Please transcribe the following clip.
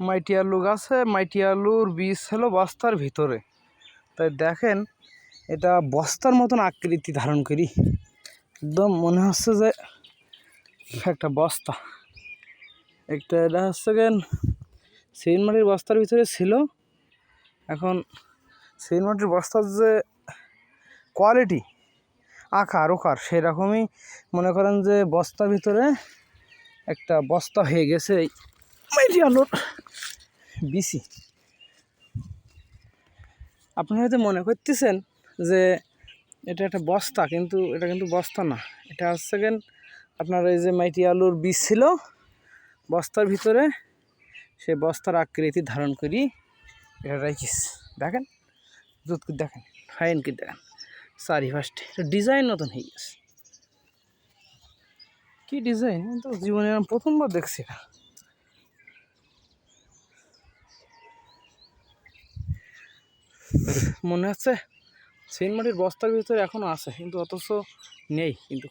মাইটি আলু গাছে মাইটি আলুর বীজ হলো বস্তার ভিতরে। তাই দেখেন, এটা বস্তার মতন আকৃতি ধারণ করি। একদম মনে হচ্ছে যে একটা বস্তা। একটা এটা হচ্ছে সেন মাটির বস্তার ভিতরে ছিল। এখন মাটির বস্তার যে কোয়ালিটি, আকার, ওকার, সেরকমই মনে করেন যে বস্তার ভিতরে একটা বস্তা হয়ে গেছে। এই মাইটি আলুর বিসি আপনারা হয়তো মনে করতেছেন যে এটা একটা বস্তা, কিন্তু এটা কিন্তু বস্তা না। এটা হচ্ছে গেন আপনার এই যে মাইটি আলুর বীজ ছিল, বস্তার ভিতরে সে বস্তার আকৃতি ধারণ করি এটা রাখিস। দেখেন, দুধ কি দেখেন, ফাইন কি দেখেন চারি ফার্স্টে ডিজাইন নতুন হয়ে গেছে। কী ডিজাইন? তো জীবনে প্রথমবার দেখছি না মনে হচ্ছে সেন্ট বস্তার ভিতরে এখনও আছে কিন্তু অথচ নেই কিন্তু